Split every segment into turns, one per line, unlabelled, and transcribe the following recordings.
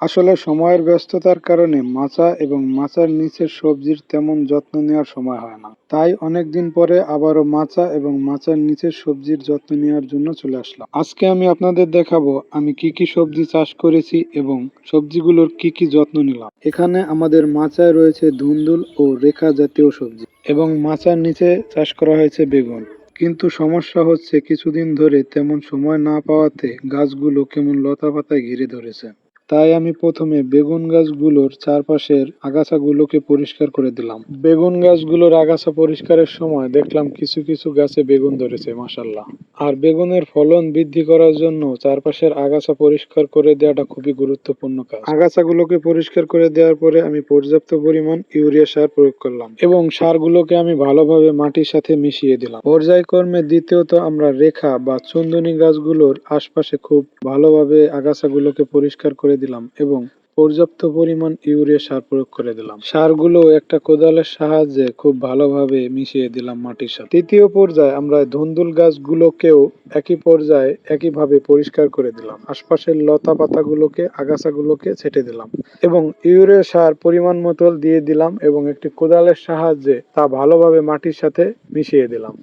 আসলে সময়ের ব্যস্ততার কারণে মাচা এবং মাচার নিচের সবজির তেমন যত্ন নেওয়ার সময় হয় না। তাই অনেকদিন পরে আবারও মাচা এবং মাচার নিচের সবজির যত্ন নেওয়ার জন্য চলে আসলাম। আজকে আমি আপনাদের দেখাবো আমি কি কি সবজি চাষ করেছি এবং সবজিগুলোর কি কি যত্ন নিলাম। এখানে আমাদের মাচায় রয়েছে ধুন্দুল ও রেখা জাতীয় সবজি এবং মাচার নিচে চাষ করা হয়েছে বেগুন। কিন্তু সমস্যা হচ্ছে কিছুদিন ধরে তেমন সময় না পাওয়াতে গাছগুলো কেমন লতা পাতায় ঘিরে ধরেছে। তাই আমি প্রথমে বেগুন গাছগুলোর চারপাশের আগাছাগুলোকে পরিষ্কার করে দিলাম। বেগুন গাছগুলোর আগাছা পরিষ্কারের সময় দেখলাম কিছু কিছু গাছে বেগুন ধরেছে মাসাল্লাহ আর বেগুনের ফলন বৃদ্ধি করার জন্য চারপাশের আগাছা পরিষ্কার করে দেওয়াটা খুবই গুরুত্বপূর্ণ কাজ। আগাছাগুলোকে পরিষ্কার করে দেওয়ার পরে আমি পর্যাপ্ত পরিমাণ ইউরিয়া সার প্রয়োগ করলাম এবং সারগুলোকে আমি ভালোভাবে মাটির সাথে মিশিয়ে দিলাম। পর্যায়ক্রমে দ্বিতীয়ত আমরা রেখা বা চন্দনী গাছগুলোর আশপাশে খুব ভালোভাবে আগাছাগুলোকে পরিষ্কার করে দিলাম এবং পর্যাপ্ত পরিমাণ ইউরিয়া সার প্রয়োগ করে দিলাম। সারগুলো একটা কোদালের সাহায্যে খুব ভালোভাবে মিশিয়ে দিলাম মাটির সাথে। তৃতীয় পর্যায়ে আমরা ধুন্দুল গাছগুলোকেও একই পর্যায়ে একইভাবে পরিষ্কার করে দিলাম। আশপাশের লতা পাতাগুলোকে, আগাছাগুলোকে ছেটে দিলাম এবং ইউরিয়া সার পরিমাণ মতো দিয়ে দিলাম এবং একটি কোদালের সাহায্যে তা ভালোভাবে মাটির সাথে মিশিয়ে দিলাম।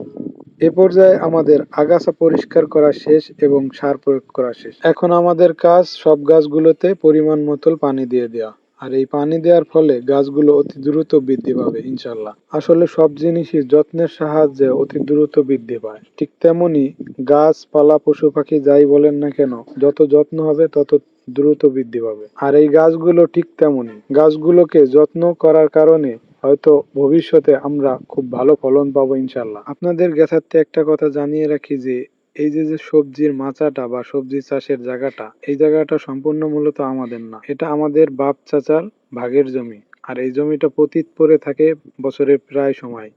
এ পর্যায়ে আমাদের আগাছা পরিষ্কার করা শেষ এবং সার প্রয়োগ করা শেষ। এখন আমাদের কাজ সব গাছগুলোতে পরিমাণ মতো পানি দিয়ে দেওয়া। আর এই পানি দেওয়ার ফলে গাছগুলো অতি দ্রুত বৃদ্ধি পাবে ইনশাল্লাহ আসলে সব জিনিসই যত্নের সাহায্যে অতি দ্রুত বৃদ্ধি পায়। ঠিক তেমনি গাছপালা পশু, পাখি যাই বলেন না কেন, যত যত্ন হবে তত দ্রুত বৃদ্ধি পাবে। আর এই গাছগুলো ঠিক তেমনই গাছগুলোকে যত্ন করার কারণে হয়তো ভবিষ্যতে আমরা খুব ভালো ফলন পাবো ইনশাল্লাহ আপনাদের জ্ঞাতার্থে একটা কথা জানিয়ে রাখি যে, এই যে যে সবজির মাচাটা বা সবজি চাষের জায়গাটা, এই জায়গাটা সম্পূর্ণ মূলত আমাদের না। এটা আমাদের বাপ চাচার ভাগের জমি। আর এই জমিটা পতিত পরে থাকে বছরের প্রায় সময়।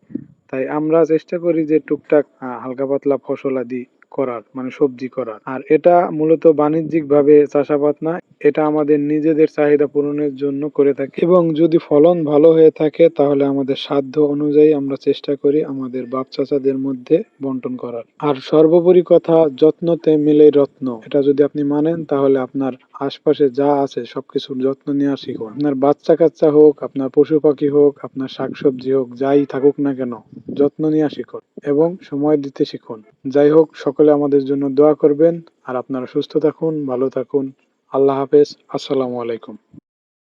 তাই আমরা চেষ্টা করি যে টুকটাক হালকা পাতলা ফসলাদি করার মানে সবজি করার। আর এটা মূলত বাণিজ্যিক ভাবে চাষাবাদ না, এটা আমাদের নিজেদের চাহিদা পূরণের জন্য করে থাকি। এবং যদি ফলন ভালো হয়ে থাকে, তাহলে আমাদের সাধ্য অনুযায়ী আমরা চেষ্টা করি আমাদের বাপ চাচাদের মধ্যে বন্টন করার। আর সর্বোপরি কথা, যত্নতে মিলে রত্ন। এটা যদি আপনি মানেন, তাহলে আপনার আশপাশে যা আছে, সবকিছুর যত্ন নেওয়া শিখুন। আপনার বাচ্চা কাচ্চা হোক, আপনার পশু পাখি হোক, আপনার শাকসবজি হোক, যাই থাকুক না কেন, যত্ন নেওয়া শিখুন এবং সময় দিতে শিখুন। যাই হোক সকলে আমাদের জন্য দোয়া করবেন। আর আপনারা সুস্থ থাকুন, ভালো থাকুন। আল্লাহ হাফেজ। আসসালামু আলাইকুম।